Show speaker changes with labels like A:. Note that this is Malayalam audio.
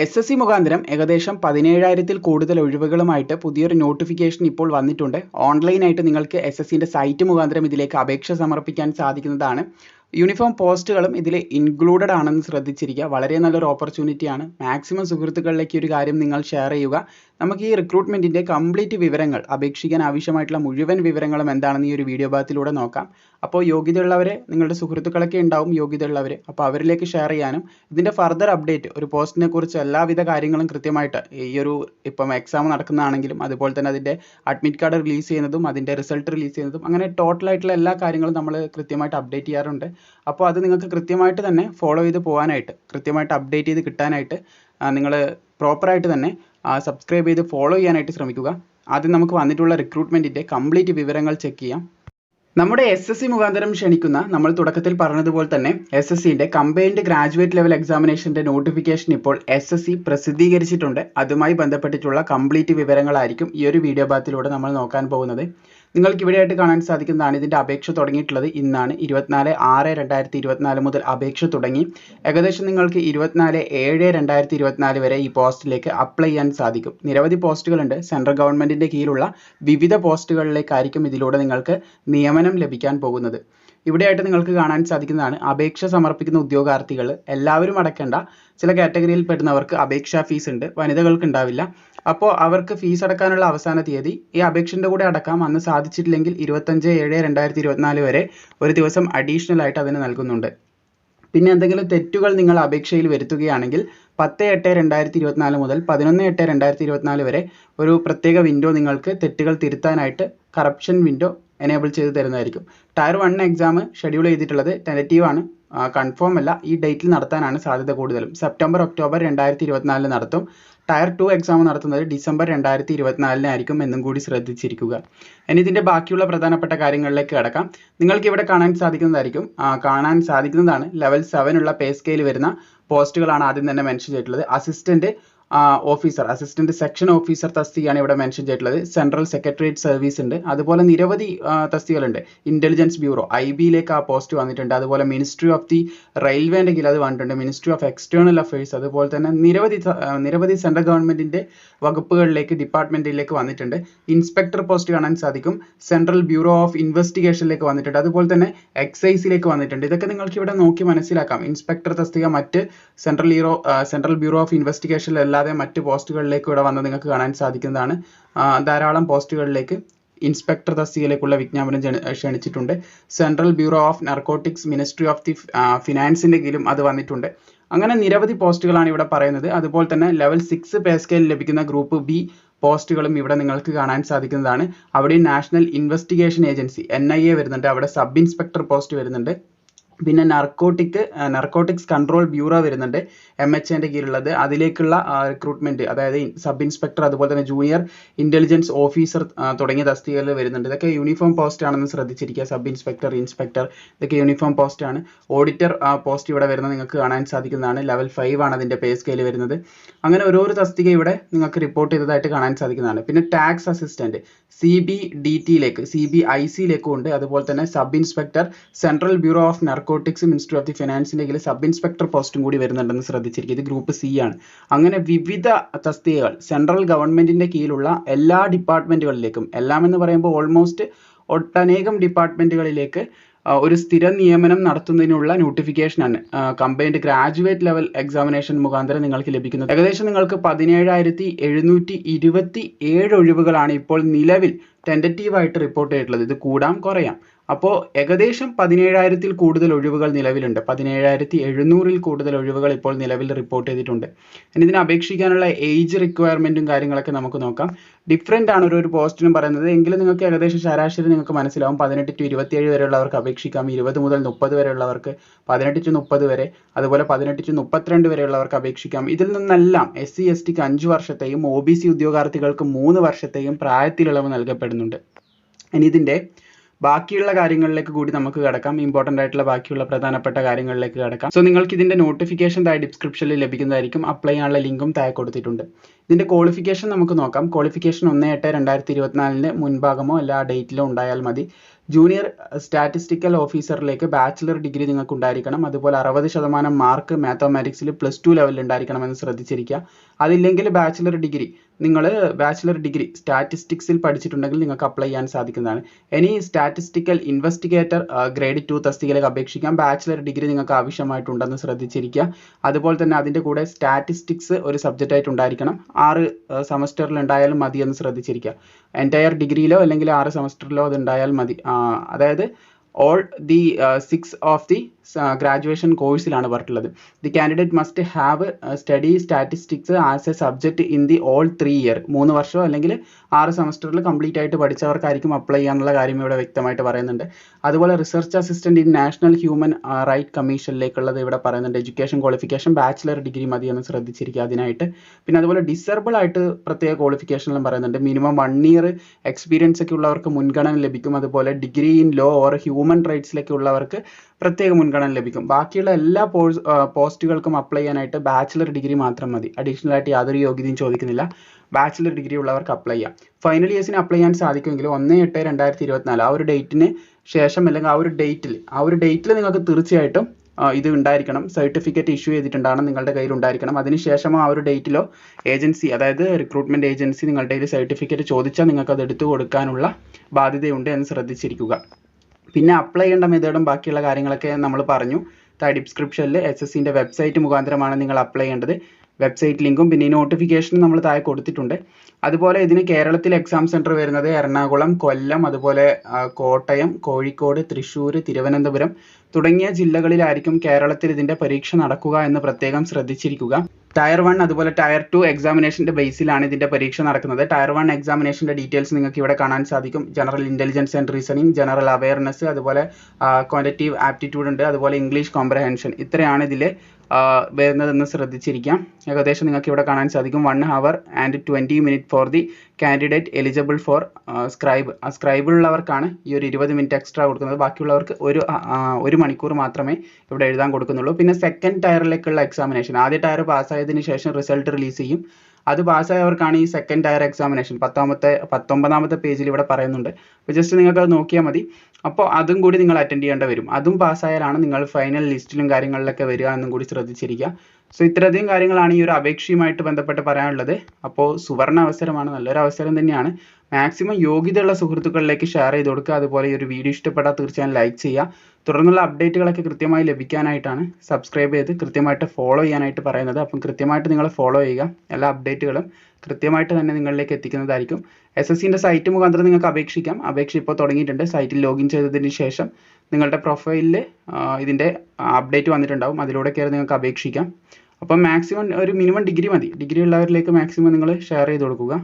A: എസ് എസ് സി മുഖാന്തരം ഏകദേശം പതിനേഴായിരത്തിൽ കൂടുതൽ ഒഴിവുകളുമായിട്ട് പുതിയൊരു നോട്ടിഫിക്കേഷൻ ഇപ്പോൾ വന്നിട്ടുണ്ട്. ഓൺലൈനായിട്ട് നിങ്ങൾക്ക് എസ് എസ് സിന്റെ സൈറ്റ് മുഖാന്തരം ഇതിലേക്ക് അപേക്ഷ സമർപ്പിക്കാൻ സാധിക്കുന്നതാണ്. യൂണിഫോം പോസ്റ്റുകളും ഇതിൽ ഇൻക്ലൂഡഡ് ആണെന്ന് ശ്രദ്ധിച്ചിരിക്കുക. വളരെ നല്ലൊരു ഓപ്പർച്യൂണിറ്റിയാണ് മാക്സിമം സുഹൃത്തുക്കളിലേക്ക് ഒരു കാര്യം നിങ്ങൾ ഷെയർ ചെയ്യുക. നമുക്ക് ഈ റിക്രൂട്ട്മെന്റിന്റെ കംപ്ലീറ്റ് വിവരങ്ങൾ അപേക്ഷിക്കാൻ ആവശ്യമായിട്ടുള്ള മുഴുവൻ വിവരങ്ങളും എന്താണെന്ന് ഈ ഒരു വീഡിയോ ഭാഗത്തിലൂടെ നോക്കാം. അപ്പോൾ യോഗ്യതയുള്ളവരെ നിങ്ങളുടെ സുഹൃത്തുക്കളൊക്കെ ഉണ്ടാവും യോഗ്യതയുള്ളവർ അപ്പോൾ അവരിലേക്ക് ഷെയർ ചെയ്യാനും ഇതിന്റെ ഫർദർ അപ്ഡേറ്റ് ഒരു പോസ്റ്റിനെ കുറിച്ച് എല്ലാവിധ കാര്യങ്ങളും കൃത്യമായിട്ട് ഈ ഒരു ഇപ്പം എക്സാം നടക്കുന്നതാണെങ്കിലും അതുപോലെ തന്നെ അതിന്റെ അഡ്മിറ്റ് കാർഡ് റിലീസ് ചെയ്യുന്നതും അതിന്റെ റിസൾട്ട് റിലീസ് ചെയ്യുന്നതും അങ്ങനെ ടോട്ടൽ ആയിട്ടുള്ള എല്ലാ കാര്യങ്ങളും നമ്മൾ കൃത്യമായിട്ട് അപ്ഡേറ്റ് ചെയ്യാറുണ്ട്. അപ്പോൾ അത് നിങ്ങൾക്ക് കൃത്യമായിട്ട് തന്നെ ഫോളോ ചെയ്ത് പോകാനായിട്ട് കൃത്യമായിട്ട് അപ്ഡേറ്റ് ചെയ്ത് കിട്ടാനായിട്ട് നിങ്ങൾ പ്രോപ്പറായിട്ട് തന്നെ സബ്സ്ക്രൈബ് ചെയ്ത് ഫോളോ ചെയ്യാനായിട്ട് ശ്രമിക്കുക. ആദ്യം നമുക്ക് വന്നിട്ടുള്ള റിക്രൂട്ട്മെന്റിന്റെ കംപ്ലീറ്റ് വിവരങ്ങൾ ചെക്ക് ചെയ്യാം. നമ്മുടെ എസ് എസ് സി മുഖാന്തരം ക്ഷണിക്കുന്ന നമ്മൾ തുടക്കത്തിൽ പറഞ്ഞതുപോലെ തന്നെ എസ് എസ് സിന്റെ കമ്പൈൻഡ് ഗ്രാജുവേറ്റ് ലെവൽ എക്സാമിനേഷന്റെ നോട്ടിഫിക്കേഷൻ ഇപ്പോൾ എസ് എസ് സി പ്രസിദ്ധീകരിച്ചിട്ടുണ്ട്. അതുമായി ബന്ധപ്പെട്ടിട്ടുള്ള കംപ്ലീറ്റ് വിവരങ്ങളായിരിക്കും ഈ ഒരു വീഡിയോ ഭാഗത്തിലൂടെ നമ്മൾ നോക്കാൻ പോകുന്നത്. നിങ്ങൾക്ക് ഇവിടെയായിട്ട് കാണാൻ സാധിക്കുന്നതാണ് ഇതിന്റെ അപേക്ഷ തുടങ്ങിയിട്ടുള്ളത് ഇന്നാണ്. ഇരുപത്തിനാല് ആറ് രണ്ടായിരത്തി ഇരുപത്തിനാല് മുതൽ അപേക്ഷ തുടങ്ങി. ഏകദേശം നിങ്ങൾക്ക് ഇരുപത്തിനാല് ഏഴ് രണ്ടായിരത്തി ഇരുപത്തിനാല് വരെ ഈ പോസ്റ്റിലേക്ക് അപ്ലൈ ചെയ്യാൻ സാധിക്കും. നിരവധി പോസ്റ്റുകളുണ്ട്. സെൻട്രൽ ഗവൺമെന്റിന്റെ കീഴിലുള്ള വിവിധ പോസ്റ്റുകളിലേക്കായിരിക്കും ഇതിലൂടെ നിങ്ങൾക്ക് നിയമനം ലഭിക്കാൻ പോകുന്നത്. ഇവിടെയായിട്ട് നിങ്ങൾക്ക് കാണാൻ സാധിക്കുന്നതാണ് അപേക്ഷ സമർപ്പിക്കുന്ന ഉദ്യോഗാർത്ഥികൾ. എല്ലാവരും അടക്കേണ്ട. ചില കാറ്റഗറിയിൽ പെടുന്നവർക്ക് അപേക്ഷാ ഫീസ് ഉണ്ട്. വനിതകൾക്ക് ഉണ്ടാവില്ല. അപ്പോൾ അവർക്ക് ഫീസ് അടക്കാനുള്ള അവസാന തീയതി ഈ അപേക്ഷന്റെ കൂടെ അടക്കാം. അന്ന് സാധിച്ചിട്ടില്ലെങ്കിൽ ഇരുപത്തഞ്ച് ഏഴ് രണ്ടായിരത്തി ഇരുപത്തിനാല് വരെ ഒരു ദിവസം അഡീഷണൽ ആയിട്ട് അതിന് നൽകുന്നുണ്ട്. പിന്നെ എന്തെങ്കിലും തെറ്റുകൾ നിങ്ങൾ അപേക്ഷയിൽ വരുത്തുകയാണെങ്കിൽ പത്ത് എട്ട് രണ്ടായിരത്തി ഇരുപത്തിനാല് മുതൽ പതിനൊന്ന് എട്ട് രണ്ടായിരത്തി ഇരുപത്തിനാല് വരെ ഒരു പ്രത്യേക വിൻഡോ നിങ്ങൾക്ക് തെറ്റുകൾ തിരുത്താനായിട്ട് കറപ്ഷൻ വിൻഡോ എനേബിൾ ചെയ്ത് തരുന്നതായിരിക്കും. ടയർ വൺ എക്സാം ഷെഡ്യൂൾ ചെയ്തിട്ടുള്ളത് ടെന്റേറ്റീവ് ആണ്. കൺഫേം അല്ല ഈ ഡേറ്റിൽ നടത്താനാണ് സാധ്യത കൂടുതലും. സെപ്റ്റംബർ ഒക്ടോബർ രണ്ടായിരത്തി ഇരുപത്തിനാലിൽ നടത്തും. ടയർ ടു എക്സാം നടത്തുന്നത് ഡിസംബർ രണ്ടായിരത്തി ഇരുപത്തിനാലിനായിരിക്കും എന്നും കൂടി ശ്രദ്ധിച്ചിരിക്കുക. ഇനി ഇതിന്റെ ബാക്കിയുള്ള പ്രധാനപ്പെട്ട കാര്യങ്ങളിലേക്ക് കടക്കാം. നിങ്ങൾക്ക് ഇവിടെ കാണാൻ സാധിക്കുന്നതായിരിക്കും. കാണാൻ സാധിക്കുന്നതാണ്. ലെവൽ സെവനുള്ള പേ സ്കെയിൽ വരുന്ന പോസ്റ്റുകളാണ് ആദ്യം തന്നെ മെൻഷൻ ചെയ്തിട്ടുള്ളത്. Assistant officer assistant section officer തസ്തികയാണ് ഇവിടെ മെൻഷൻ ചെയ്തിട്ടുള്ളത്. സെൻട്രൽ സെക്രട്ടേറിയറ്റ് സർവീസ് ഉണ്ട്. അതുപോലെ നിരവധി തസ്തികകളുണ്ട്. ഇന്റലിജൻസ് ബ്യൂറോ ഐ ബിയിലേക്ക് ആ പോസ്റ്റ് വന്നിട്ടുണ്ട്. അതുപോലെ മിനിസ്ട്രി ഓഫ് ദി റെയിൽവേന്റെ കീഴിൽ അത് വന്നിട്ടുണ്ട്. മിനിസ്ട്രി ഓഫ് എക്സ്റ്റേണൽ അഫയേഴ്സ് അതുപോലെ തന്നെ നിരവധി നിരവധി സെൻട്രൽ ഗവൺമെന്റിന്റെ വകുപ്പുകളിലേക്ക് ഡിപ്പാർട്ട്മെന്റിലേക്ക് വന്നിട്ടുണ്ട്. ഇൻസ്പെക്ടർ പോസ്റ്റ് കാണാൻ സാധിക്കും. സെൻട്രൽ ബ്യൂറോ ഓഫ് ഇൻവെസ്റ്റിഗേഷനിലേക്ക് വന്നിട്ടുണ്ട്. അതുപോലെ തന്നെ എക്സൈസിലേക്ക് വന്നിട്ടുണ്ട്. ഇതൊക്കെ നിങ്ങൾക്ക് ഇവിടെ നോക്കി മനസ്സിലാക്കാം. ഇൻസ്പെക്ടർ തസ്തിക മറ്റ് central bureau central bureau of ഇൻവെസ്റ്റിഗേഷനിലല്ലാതെ മറ്റ് പോസ്റ്റുകളിലേക്ക് ഇവിടെ വന്ന് നിങ്ങൾക്ക് കാണാൻ സാധിക്കുന്നതാണ്. ധാരാളം പോസ്റ്റുകളിലേക്ക് ഇൻസ്പെക്ടർ തസ്തികയിലേക്കുള്ള വിജ്ഞാപനം ക്ഷണിച്ചിട്ടുണ്ട്. Central bureau of narcotics ministry of the ഫിനാൻസിന്റെ കീഴിലും അത് വന്നിട്ടുണ്ട്. അങ്ങനെ നിരവധി പോസ്റ്റുകളാണ് ഇവിടെ പറയുന്നത്. അതുപോലെ തന്നെ ലെവൽ സിക്സ് പേ സ്കെയിൽ ലഭിക്കുന്ന ഗ്രൂപ്പ് ബി പോസ്റ്റുകളും ഇവിടെ നിങ്ങൾക്ക് കാണാൻ സാധിക്കുന്നതാണ്. അവിടെ national investigation agency N I A വരുന്നുണ്ട്. അവിടെ സബ് ഇൻസ്പെക്ടർ പോസ്റ്റ് വരുന്നുണ്ട്. പിന്നെ നർക്കോട്ടിക് നർക്കോട്ടിക്സ് കൺട്രോൾ ബ്യൂറോ വരുന്നുണ്ട് എം എച്ച് എന്റെ കീഴിലുള്ളത്. അതിലേക്കുള്ള റിക്രൂട്ട്മെന്റ് അതായത് സബ് ഇൻസ്പെക്ടർ അതുപോലെ തന്നെ ജൂനിയർ ഇന്റലിജൻസ് ഓഫീസർ തുടങ്ങിയ തസ്തികകൾ വരുന്നുണ്ട്. ഇതൊക്കെ യൂണിഫോം പോസ്റ്റ് ആണെന്ന് ശ്രദ്ധിച്ചിരിക്കുക. സബ് ഇൻസ്പെക്ടർ ഇൻസ്പെക്ടർ ഇതൊക്കെ യൂണിഫോം പോസ്റ്റ് ആണ്. ഓഡിറ്റർ പോസ്റ്റ് ഇവിടെ വരുന്നത് നിങ്ങൾക്ക് കാണാൻ സാധിക്കുന്നതാണ്. ലെവൽ ഫൈവ് ആണ് അതിന്റെ പേ സ്കെയിൽ വരുന്നത്. അങ്ങനെ ഓരോരോ തസ്തിക ഇവിടെ നിങ്ങൾക്ക് റിപ്പോർട്ട് ചെയ്തതായിട്ട് കാണാൻ സാധിക്കുന്നതാണ്. പിന്നെ tax assistant C B D ടിയിലേക്ക് C B I സിയിലേക്കും ഉണ്ട്. അതുപോലെ തന്നെ sub inspector central bureau of narcotics minister of the ഫിനാൻസിന്റെ കീഴിൽ സബ് ഇൻസ്പെക്ടർ പോസ്റ്റും കൂടി വരുന്നുണ്ടെന്ന് ശ്രദ്ധിച്ചിരിക്കുക. ഇത് ഗ്രൂപ്പ് സി ആണ്. അങ്ങനെ വിവിധ തസ്തികകൾ സെൻട്രൽ ഗവൺമെന്റിന്റെ കീഴിലുള്ള എല്ലാ ഡിപ്പാർട്ട്മെന്റുകളിലേക്കും എല്ലാം എന്ന് പറയുമ്പോൾ ഓൾമോസ്റ്റ് ഒട്ടനേകം ഡിപ്പാർട്ട്മെന്റുകളിലേക്ക് ഒരു സ്ഥിര നിയമനം നടത്തുന്നതിനുള്ള നോട്ടിഫിക്കേഷനാണ് കമ്പൈൻഡ് ഗ്രാജുവേറ്റ് ലെവൽ എക്സാമിനേഷൻ മുഖാന്തരം നിങ്ങൾക്ക് ലഭിക്കുന്നത്. ഏകദേശം നിങ്ങൾക്ക് പതിനേഴായിരത്തി എഴുന്നൂറ്റി ഇരുപത്തി ഏഴ് ഒഴിവുകളാണ് ഇപ്പോൾ നിലവിൽ ടെന്ററ്റീവായിട്ട് റിപ്പോർട്ട് ചെയ്തിട്ടുള്ളത് ഇത് കൂടാം കുറയാം അപ്പോൾ ഏകദേശം പതിനേഴായിരത്തിൽ കൂടുതൽ ഒഴിവുകൾ നിലവിലുണ്ട്. പതിനേഴായിരത്തി എഴുന്നൂറിൽ കൂടുതൽ ഒഴിവുകൾ ഇപ്പോൾ നിലവിൽ റിപ്പോർട്ട് ചെയ്തിട്ടുണ്ട്. ഇനി ഇതിന് അപേക്ഷിക്കാനുള്ള ഏജ് റിക്വയർമെന്റും കാര്യങ്ങളൊക്കെ നമുക്ക് നോക്കാം. ഡിഫറെന്റ് ആണ് ഒരു പോസ്റ്റിനും പറയുന്നത്. എങ്കിലും നിങ്ങൾക്ക് ഏകദേശം ശരാശരി നിങ്ങൾക്ക് മനസ്സിലാവും. പതിനെട്ട് ടു ഇരുപത്തിയേഴ് വരെയുള്ളവർക്ക് അപേക്ഷിക്കാം. ഇരുപത് മുതൽ മുപ്പത് വരെയുള്ളവർക്ക് പതിനെട്ട് ടു മുപ്പത് വരെ. അതുപോലെ പതിനെട്ട് ടു മുപ്പത്തിരണ്ട് വരെയുള്ളവർക്ക് അപേക്ഷിക്കാം. ഇതിൽ നിന്നെല്ലാം എസ് സി എസ് ടിക്ക് അഞ്ച് വർഷത്തെയും ഒ ബി സി ഉദ്യോഗാർത്ഥികൾക്ക് മൂന്ന് വർഷത്തെയും പ്രായത്തിലിളവ് നൽകപ്പെടുന്നുണ്ട്. ഇനി ഇതിന്റെ ബാക്കിയുള്ള കാര്യങ്ങളിലേക്ക് കൂടി നമുക്ക് കടക്കാം. ഇമ്പോർട്ടന്റ് ആയിട്ടുള്ള ബാക്കിയുള്ള പ്രധാനപ്പെട്ട കാര്യങ്ങളിലേക്ക് കടക്കാം. സോ നിങ്ങൾക്ക് ഇതിന്റെ നോട്ടിഫിക്കേഷൻ താഴെ ഡിസ്ക്രിപ്ഷനിൽ ലഭിക്കുന്നതായിരിക്കും. അപ്ലൈ ചെയ്യാനുള്ള ലിങ്കും താഴെ കൊടുത്തിട്ടുണ്ട്. ഇതിന്റെ ക്വാളിഫിക്കേഷൻ നമുക്ക് നോക്കാം. ക്വാളിഫിക്കേഷൻ ഒന്ന് എട്ട് രണ്ടായിരത്തി ഇരുപത്തിനാലിന് മുൻഭാഗമോ അല്ല ആ ഡേറ്റിലോ ഉണ്ടായാൽ മതി. ജൂനിയർ സ്റ്റാറ്റിസ്റ്റിക്കൽ ഓഫീസറിലേക്ക് ബാച്ചിലർ ഡിഗ്രി നിങ്ങൾക്ക് ഉണ്ടായിരിക്കണം അതുപോലെ അറുപത് ശതമാനം മാർക്ക് മാത്തമാറ്റിക്സിൽ പ്ലസ് ടു ലെവലിൽ ഉണ്ടായിരിക്കണമെന്ന് ശ്രദ്ധിച്ചിരിക്കുക. അതില്ലെങ്കിൽ ബാച്ചിലർ ഡിഗ്രി നിങ്ങൾ ബാച്ചിലർ ഡിഗ്രി സ്റ്റാറ്റിസ്റ്റിക്സിൽ പഠിച്ചിട്ടുണ്ടെങ്കിൽ നിങ്ങൾക്ക് അപ്ലൈ ചെയ്യാൻ സാധിക്കുന്നതാണ്. ഇനി സ്റ്റാറ്റിസ്റ്റിക്കൽ ഇൻവെസ്റ്റിഗേറ്റർ ഗ്രേഡ് ടു തസ്തികയിലേക്ക് അപേക്ഷിക്കാം. ബാച്ചിലർ ഡിഗ്രി നിങ്ങൾക്ക് ആവശ്യമായിട്ടുണ്ടെന്ന് ശ്രദ്ധിച്ചിരിക്കുക. അതുപോലെ തന്നെ അതിന്റെ കൂടെ സ്റ്റാറ്റിസ്റ്റിക്സ് ഒരു സബ്ജക്റ്റ് ആയിട്ട് ഉണ്ടായിരിക്കണം. ആറ് സെമസ്റ്ററിൽ ഉണ്ടായാലും മതി എന്ന് ശ്രദ്ധിച്ചിരിക്കുക. എന്റയർ ഡിഗ്രിയിലോ അല്ലെങ്കിൽ ആറ് സെമസ്റ്ററിലോ അത് ഉണ്ടായാൽ മതി. അതായത് all the six of the graduation കോഴ്സിലാണ് പറഞ്ഞിട്ടുള്ളത്. The candidate must have study statistics as a subject in the all three year മൂന്ന് വർഷം അല്ലെങ്കിൽ ആറ് സെമസ്റ്ററിൽ കംപ്ലീറ്റ് ആയിട്ട് പഠിച്ചവർക്കായിരിക്കും അപ്ലൈ ചെയ്യാനുള്ള കാര്യം ഇവിടെ വ്യക്തമായിട്ട് പറയുന്നുണ്ട്. അതുപോലെ research assistant in national human right കമ്മീഷനിലേക്കുള്ളത് ഇവിടെ പറയുന്നുണ്ട്. എഡ്യൂക്കേഷൻ ക്വാളിഫിക്കേഷൻ ബാച്ചിലർ ഡിഗ്രി മതി എന്ന് ശ്രദ്ധിച്ചിരിക്കുക അതിനായിട്ട്. പിന്നെ അതുപോലെ ഡിസേബിൾ ആയിട്ട് പ്രത്യേക ക്വാളിഫിക്കേഷനിലും പറയുന്നുണ്ട്. മിനിമം വൺ ഇയർ എക്സ്പീരിയൻസ് ഒക്കെ ഉള്ളവർക്ക് മുൻഗണന ലഭിക്കും. അതുപോലെ degree in law or human റൈറ്റ്സിലൊക്കെ ഉള്ളവർക്ക് പ്രത്യേക മുൻഗണന ലഭിക്കും. ബാക്കിയുള്ള എല്ലാ പോസ് പോസ്റ്റുകൾക്കും അപ്ലൈ ചെയ്യാനായിട്ട് ബാച്ചിലർ ഡിഗ്രി മാത്രം മതി. അഡീഷണൽ ആയിട്ട് യാതൊരു യോഗ്യതയും ചോദിക്കുന്നില്ല. ബാച്ചിലർ ഡിഗ്രി ഉള്ളവർക്ക് അപ്ലൈ ചെയ്യാം. ഫൈനൽ ഇയേഴ്സിന് അപ്ലൈ ചെയ്യാൻ സാധിക്കുമെങ്കിൽ ഒന്ന് എട്ട് രണ്ടായിരത്തി ഇരുപത്തിനാല് ആ ഒരു ഡേറ്റിന് ശേഷം അല്ലെങ്കിൽ ആ ഒരു ഡേറ്റിൽ ആ ഒരു ഡേറ്റിൽ നിങ്ങൾക്ക് തീർച്ചയായിട്ടും ഇത് ഉണ്ടായിരിക്കണം. സർട്ടിഫിക്കറ്റ് ഇഷ്യൂ ചെയ്തിട്ടുണ്ടാകണം. നിങ്ങളുടെ കയ്യിൽ ഉണ്ടായിരിക്കണം. അതിനുശേഷം ആ ഒരു ഡേറ്റിലോ ഏജൻസി അതായത് റിക്രൂട്ട്മെന്റ് ഏജൻസി നിങ്ങളുടെ കയ്യിൽ സർട്ടിഫിക്കറ്റ് ചോദിച്ചാൽ നിങ്ങൾക്ക് അത് എടുത്തു കൊടുക്കാനുള്ള ബാധ്യതയുണ്ട് എന്ന് ശ്രദ്ധിച്ചിരിക്കുക. പിന്നെ അപ്ലൈ ചെയ്യേണ്ട മെത്തേഡും ബാക്കിയുള്ള കാര്യങ്ങളൊക്കെ നമ്മൾ പറഞ്ഞു. താഴെ ഡിസ്ക്രിപ്ഷനിൽ എസ് എസ് സിന്റെ വെബ്സൈറ്റ് മുഖാന്തരമാണ് നിങ്ങൾ അപ്ലൈ ചെയ്യേണ്ടത്. വെബ്സൈറ്റ് ലിങ്കും പിന്നെ ഈ നോട്ടിഫിക്കേഷൻ നമ്മൾ താഴെ കൊടുത്തിട്ടുണ്ട്. അതുപോലെ ഇതിന് കേരളത്തിൽ എക്സാം സെന്റർ വരുന്നത് എറണാകുളം കൊല്ലം അതുപോലെ കോട്ടയം കോഴിക്കോട് തൃശ്ശൂർ തിരുവനന്തപുരം തുടങ്ങിയ ജില്ലകളിലായിരിക്കും കേരളത്തിൽ ഇതിന്റെ പരീക്ഷ നടക്കുക എന്ന് പ്രത്യേകം ശ്രദ്ധിച്ചിരിക്കുക. ടയർ വൺ അതുപോലെ ടയർ ടു എക്സാമിനേഷന്റെ ബേസിലാണ് ഇതിന്റെ പരീക്ഷ നടക്കുന്നത്. ടയർ വൺ എക്സാമിനേഷന്റെ ഡീറ്റെയിൽസ് നിങ്ങൾക്ക് ഇവിടെ കാണാൻ സാധിക്കും. General intelligence and reasoning general awareness അതുപോലെ ക്വാണ്ടിറ്റീവ് ആപ്റ്റിറ്റ്യൂഡ് ഉണ്ട് അതുപോലെ ഇംഗ്ലീഷ് കോംപ്രഹെൻഷൻ ഇത്രയാണ് ഇതിൽ വരുന്നതെന്ന് ശ്രദ്ധിച്ചിരിക്കാം. ഏകദേശം നിങ്ങൾക്ക് ഇവിടെ കാണാൻ സാധിക്കും. One hour and twenty minute for the candidate eligible for scribe ആ സ്ക്രൈബിലുള്ളവർക്കാണ് ഈ ഒരു ഇരുപത് മിനിറ്റ് എക്സ്ട്രാ കൊടുക്കുന്നത്. ബാക്കിയുള്ളവർക്ക് ഒരു ഒരു മണിക്കൂർ മാത്രമേ ഇവിടെ എഴുതാൻ കൊടുക്കുന്നുള്ളൂ. പിന്നെ സെക്കൻഡ് ടയറിലേക്കുള്ള എക്സാമിനേഷൻ ആദ്യ ടയർ പാസ്സായതിനു ശേഷം റിസൾട്ട് റിലീസ് ചെയ്യും. അത് പാസ്സായവർക്കാണ് ഈ സെക്കൻഡ് ടയർ എക്സാമിനേഷൻ പത്താമത്തെ പത്തൊമ്പതാമത്തെ പേജിൽ ഇവിടെ പറയുന്നുണ്ട്. അപ്പോൾ ജസ്റ്റ് നിങ്ങൾക്ക് അത് നോക്കിയാൽ മതി. അപ്പോൾ അതും കൂടി നിങ്ങൾ അറ്റൻഡ് ചെയ്യേണ്ടി വരും. അതും പാസ്സായാലാണ് നിങ്ങൾ ഫൈനൽ ലിസ്റ്റിലും കാര്യങ്ങളിലൊക്കെ വരിക എന്നും കൂടി ശ്രദ്ധിച്ചിരിക്കുക. സോ ഇത്രയധികം കാര്യങ്ങളാണ് ഈ ഒരു അപേക്ഷയുമായിട്ട് ബന്ധപ്പെട്ട് പറയാനുള്ളത്. അപ്പോൾ സുവർണ അവസരമാണ് നല്ലൊരു അവസരം തന്നെയാണ്. മാക്സിമം യോഗ്യതയുള്ള സുഹൃത്തുക്കളിലേക്ക് ഷെയർ ചെയ്ത് കൊടുക്കുക. അതുപോലെ ഈ ഒരു വീഡിയോ ഇഷ്ടപ്പെട്ടാൽ തീർച്ചയായും ലൈക്ക് ചെയ്യുക. തുടർന്നുള്ള അപ്ഡേറ്റുകളൊക്കെ കൃത്യമായി ലഭിക്കാനായിട്ടാണ് സബ്സ്ക്രൈബ് ചെയ്ത് കൃത്യമായിട്ട് ഫോളോ ചെയ്യാനായിട്ട് പറയുന്നത്. അപ്പം കൃത്യമായിട്ട് നിങ്ങൾ ഫോളോ ചെയ്യുക. എല്ലാ അപ്ഡേറ്റുകളും കൃത്യമായിട്ട് തന്നെ നിങ്ങളിലേക്ക് എത്തിക്കുന്നതായിരിക്കും. എസ് എസ് സിന്റെ സൈറ്റ് മുഖാന്തരം നിങ്ങൾക്ക് അപേക്ഷിക്കാം. അപേക്ഷ ഇപ്പോൾ തുടങ്ങിയിട്ടുണ്ട്. സൈറ്റിൽ ലോഗിൻ ചെയ്തതിന് ശേഷം നിങ്ങളുടെ പ്രൊഫൈലിൽ ഇതിന്റെ അപ്ഡേറ്റ് വന്നിട്ടുണ്ടാവും. അതിലൂടെ കയറി നിങ്ങൾക്ക് അപേക്ഷിക്കാം. അപ്പം മാക്സിമം ഒരു മിനിമം ഡിഗ്രി മതി. ഡിഗ്രി ഉള്ളവരിലേക്ക് മാക്സിമം നിങ്ങൾ ഷെയർ ചെയ്ത് കൊടുക്കുക.